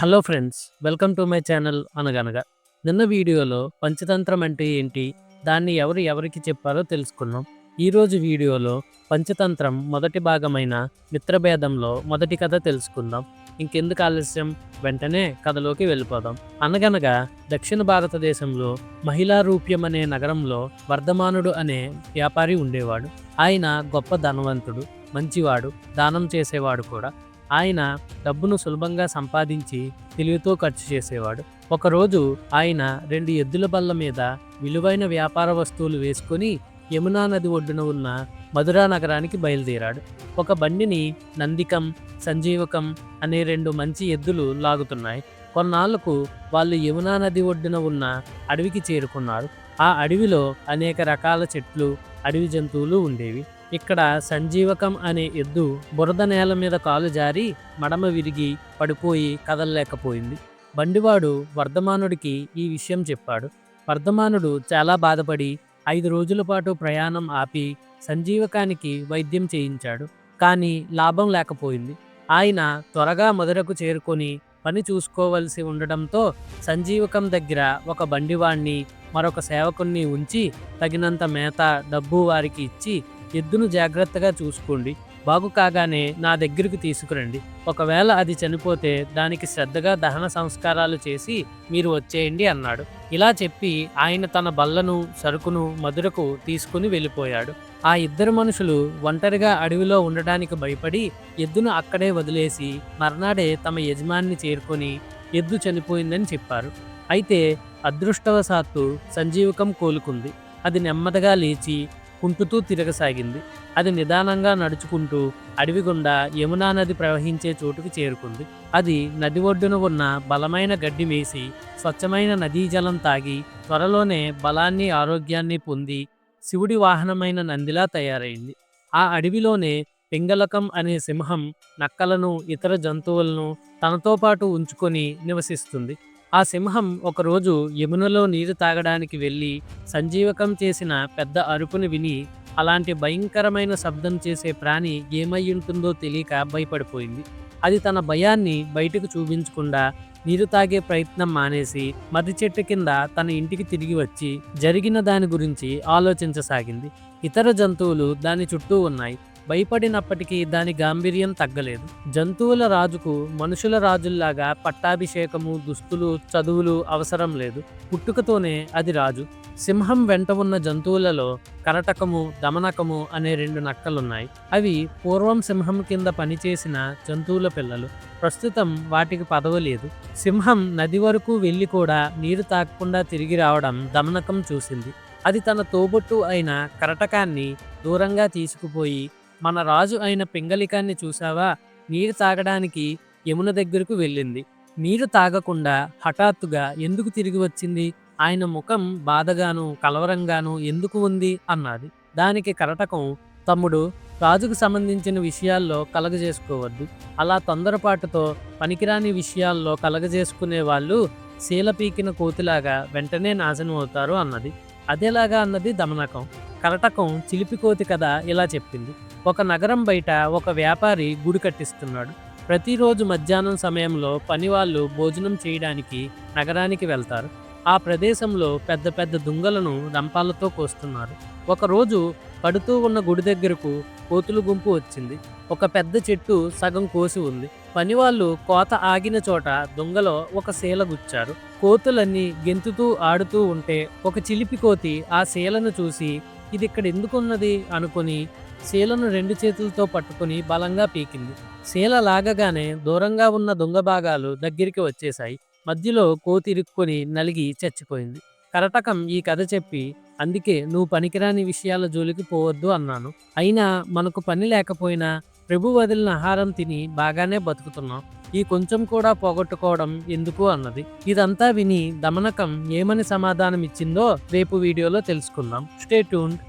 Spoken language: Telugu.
Hello friends welcome to my channel అనగనగా. నిన్న వీడియోలో పంచతంత్రం అంటే ఏంటి? దాన్ని ఎవరు ఎవరికి చెప్పారో తెలుసుకున్నాం. ఈరోజు వీడియోలో పంచతంత్రం మొదటి భాగమైన మిత్రభేదంలో మొదటి కథ తెలుసుకుందాం. ఇంకెందుకు ఆలస్యం? వెంటనే కథలోకి వెళ్ళిపోదాం. అనగనగా దక్షిణ భారతదేశంలో మహిళా రూప్యం అనే నగరంలో వర్ధమానుడు అనే వ్యాపారి ఉండేవాడు. ఆయన గొప్ప ధనవంతుడు మంచివాడు దానం చేసేవాడు కూడా. ఆయన డబ్బును సులభంగా సంపాదించి తెలివితో ఖర్చు చేసేవాడు. ఒకరోజు ఆయన రెండు ఎద్దుల బల్ల మీద విలువైన వ్యాపార వస్తువులు వేసుకొని యమునా నది ఒడ్డున ఉన్న మధురా నగరానికి బయలుదేరాడు. ఒక బండిని నందికం సంజీవకం అనే రెండు మంచి ఎద్దులు లాగుతున్నాయి. కొన్నాళ్ళకు వాళ్ళు యమునా నది ఒడ్డున ఉన్న అడవికి చేరుకున్నారు. ఆ అడవిలో అనేక రకాల చెట్లు అడవి జంతువులు ఉండేవి. ఇక్కడ సంజీవకం అనే ఎద్దు బురద నేల మీద కాలు జారి మడమ విరిగి పడిపోయి కదలలేకపోయింది. బండివాడు వర్ధమానుడికి ఈ విషయం చెప్పాడు. వర్ధమానుడు చాలా బాధపడి ఐదు రోజుల పాటు ప్రయాణం ఆపి సంజీవకానికి వైద్యం చేయించాడు. కానీ లాభం లేకపోయింది. ఆయన త్వరగా మధురకు చేరుకొని పని చూసుకోవలసి ఉండడంతో సంజీవకం దగ్గర ఒక బండివాణ్ణి మరొక సేవకుణ్ణి ఉంచి తగినంత మేత డబ్బు వారికి ఇచ్చి ఎద్దును జాగ్రత్తగా చూసుకోండి. బాగు కాగానే నా దగ్గరికి తీసుకురండి. ఒకవేళ అది చనిపోతే దానికి శ్రద్ధగా దహన సంస్కారాలు చేసి మీరు వచ్చేయండి అన్నాడు. ఇలా చెప్పి ఆయన తన బల్లను సరుకును మధురకు తీసుకుని వెళ్ళిపోయాడు. ఆ ఇద్దరు మనుషులు ఒంటరిగా అడవిలో ఉండడానికి భయపడి ఎద్దును అక్కడే వదిలేసి మర్నాడే తమ యజమాన్ని చేరుకొని ఎద్దు చనిపోయిందని చెప్పారు. అయితే అదృష్టవశాత్తు సంజీవకం కోలుకుంది. అది నెమ్మదిగా లేచి కుంటుతూ తిరగసాగింది. అది నిదానంగా నడుచుకుంటూ అడవి గుండా యమునా నది ప్రవహించే చోటుకు చేరుకుంది. అది నది ఒడ్డున ఉన్న బలమైన గడ్డి మేసి స్వచ్ఛమైన నదీ జలం తాగి త్వరలోనే బలాన్ని ఆరోగ్యాన్ని పొంది శివుడి వాహనమైన నందిలా తయారైంది. ఆ అడవిలోనే పింగళకం అనే సింహం నక్కలను ఇతర జంతువులను తనతో పాటు ఉంచుకొని నివసిస్తుంది. ఆ సింహం ఒకరోజు యమునలో నీరు తాగడానికి వెళ్ళి సంజీవకం చేసిన పెద్ద అరుపుని విని అలాంటి భయంకరమైన శబ్దం చేసే ప్రాణి ఏమై ఉంటుందో తెలియక భయపడిపోయింది. అది తన భయాన్ని బయటకు చూపించకుండా నీరు తాగే ప్రయత్నం మానేసి మర్రి చెట్టు కింద తన ఇంటికి తిరిగి వచ్చి జరిగిన దాని గురించి ఆలోచించసాగింది. ఇతర జంతువులు దాని చుట్టూ ఉన్నాయి. భయపడినప్పటికీ దాని గాంభీర్యం తగ్గలేదు. జంతువుల రాజుకు మనుషుల రాజుల్లాగా పట్టాభిషేకము దుస్తులు చదువులు అవసరం లేదు. పుట్టుకతోనే అది రాజు. సింహం వెంట ఉన్న జంతువులలో కరటకము దమనకము అనే రెండు నక్కలున్నాయి. అవి పూర్వం సింహం కింద పనిచేసిన జంతువుల పిల్లలు. ప్రస్తుతం వాటికి పదవ లేదు. సింహం నది వరకు వెళ్ళి కూడా నీరు తాగకుండా తిరిగి రావడం దమనకం చూసింది. అది తన తోబొట్టు అయిన కరటకాన్ని దూరంగా తీసుకుపోయి మన రాజు అయిన పింగళికాన్ని చూసావా నీరు తాగడానికి యమున దగ్గరకు వెళ్ళింది. నీరు తాగకుండా హఠాత్తుగా ఎందుకు తిరిగి వచ్చింది? ఆయన ముఖం బాధగాను కలవరంగాను ఎందుకు ఉంది? అన్నది. దానికి కరటకం తమ్ముడు రాజుకు సంబంధించిన విషయాల్లో కలగజేసుకోవద్దు. అలా తొందరపాటుతో పనికిరాని విషయాల్లో కలగజేసుకునే వాళ్ళు శీల పీకిన కోతిలాగా వెంటనే నాశనం అవుతారు అన్నది. అదేలాగా అన్నది దమనకం. కరటకం చిలిపికోతి కథ ఇలా చెప్పింది. ఒక నగరం బయట ఒక వ్యాపారి గుడి కట్టిస్తున్నాడు. ప్రతిరోజు మధ్యాహ్నం సమయంలో పనివాళ్ళు భోజనం చేయడానికి నగరానికి వెళ్తారు. ఆ ప్రదేశంలో పెద్ద పెద్ద దుంగలను రంపాలతో కోస్తున్నారు. ఒకరోజు పడుతూ ఉన్న గుడి దగ్గరకు కోతుల గుంపు వచ్చింది. ఒక పెద్ద చెట్టు సగం కోసి ఉంది. పనివాళ్ళు కోత ఆగిన చోట దొంగలో ఒక శీల గుచ్చారు. కోతులన్నీ గెంతుతూ ఆడుతూ ఉంటే ఒక చిలిపి కోతి ఆ శీలను చూసి ఇది ఇక్కడ ఎందుకున్నది అనుకుని శీలను రెండు చేతులతో పట్టుకుని బలంగా పీకింది. శీల లాగగానే దూరంగా ఉన్న దొంగ భాగాలు దగ్గరికి వచ్చేశాయి. మధ్యలో కోతి ఇరుక్కుని నలిగి చచ్చిపోయింది. కరటకం ఈ కథ చెప్పి అందుకే నువ్వు పనికిరాని విషయాల జోలికి పోవద్దు అన్నాను. అయినా మనకు పని లేకపోయినా ప్రభు వదిలిన ఆహారం తిని బాగానే బతుకుతున్నాం. ఈ కొంచెం కూడా పోగొట్టుకోవడం ఎందుకు అన్నది. ఇదంతా విని దమనకం ఏమని సమాధానం ఇచ్చిందో రేపు వీడియోలో తెలుసుకుందాం. Stay tuned.